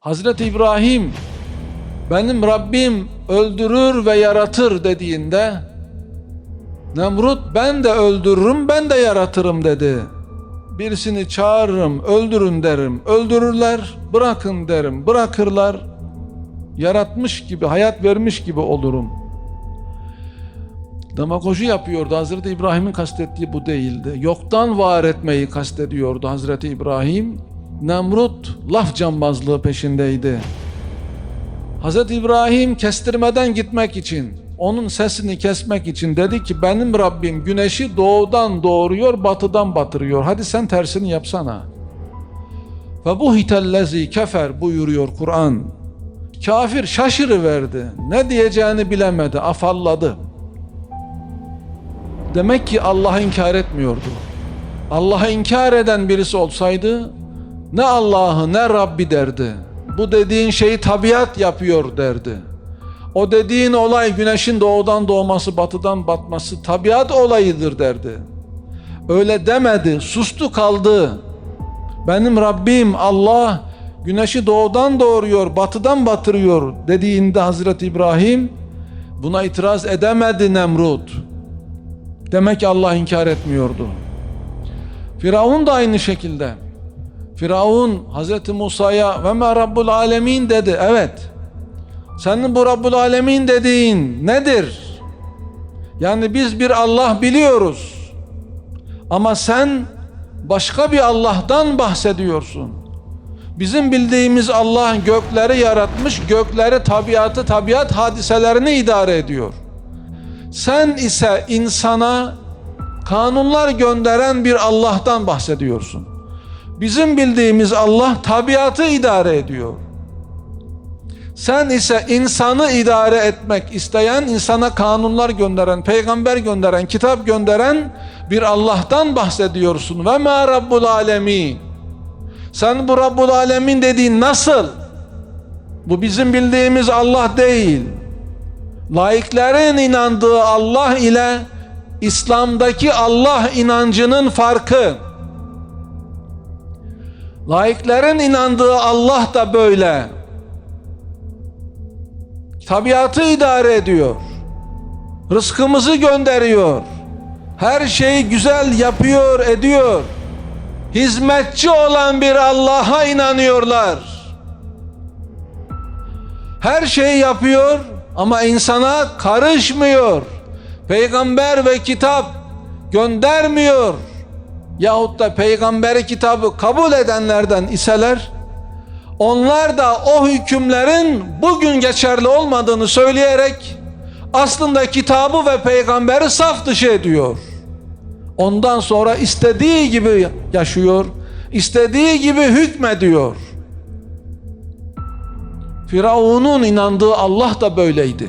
Hazreti İbrahim benim Rabbim öldürür ve yaratır dediğinde Nemrut ben de öldürürüm ben de yaratırım dedi. Birisini çağırırım öldürün derim. Öldürürler bırakın derim. Bırakırlar yaratmış gibi hayat vermiş gibi olurum. Demagoji yapıyordu. Hazreti İbrahim'in kastettiği bu değildi. Yoktan var etmeyi kastediyordu Hazreti İbrahim. Nemrut laf cambazlığı peşindeydi. Hazreti İbrahim kestirmeden gitmek için, onun sesini kesmek için dedi ki benim Rabbim güneşi doğudan doğuruyor, batıdan batırıyor. Hadi sen tersini yapsana. Ve bu hitellezi kefer buyuruyor Kur'an. Kafir şaşırıverdi. Ne diyeceğini bilemedi, afalladı. Demek ki Allah'ı inkar etmiyordu. Allah'ı inkar eden birisi olsaydı ne Allah'ı ne Rabbi derdi. Bu dediğin şeyi tabiat yapıyor derdi. O dediğin olay güneşin doğudan doğması, batıdan batması tabiat olayıdır derdi. Öyle demedi, sustu kaldı. Benim Rabbim Allah güneşi doğudan doğuruyor, batıdan batırıyor dediğinde Hazreti İbrahim buna itiraz edemedi Nemrut. Demek ki Allah inkar etmiyordu. Firavun da aynı şekilde. Firavun Hazreti Musa'ya ve ma Rabbul Alemin dedi. Evet. Senin bu Rabbul Alemin dediğin nedir? Yani biz bir Allah biliyoruz. Ama sen başka bir Allah'tan bahsediyorsun. Bizim bildiğimiz Allah gökleri yaratmış, gökleri, tabiatı, tabiat hadiselerini idare ediyor. Sen ise insana kanunlar gönderen bir Allah'tan bahsediyorsun. Bizim bildiğimiz Allah tabiatı idare ediyor. Sen ise insanı idare etmek isteyen, insana kanunlar gönderen, peygamber gönderen, kitap gönderen bir Allah'tan bahsediyorsun. Ve ma Rabbul Alemin. Sen bu Rabbul Alemin dediğin nasıl? Bu bizim bildiğimiz Allah değil. Laiklerin inandığı Allah ile İslam'daki Allah inancının farkı. Laiklerin inandığı Allah da böyle. Tabiatı idare ediyor. Rızkımızı gönderiyor. Her şeyi güzel yapıyor, ediyor. Hizmetçi olan bir Allah'a inanıyorlar. Her şeyi yapıyor ama insana karışmıyor. Peygamber ve kitap göndermiyor. Yahut da peygamberi kitabı kabul edenlerden iseler onlar da o hükümlerin bugün geçerli olmadığını söyleyerek aslında kitabı ve peygamberi saf dışı ediyor. Ondan sonra istediği gibi yaşıyor, istediği gibi hükmediyor. Firavun'un inandığı Allah da böyleydi.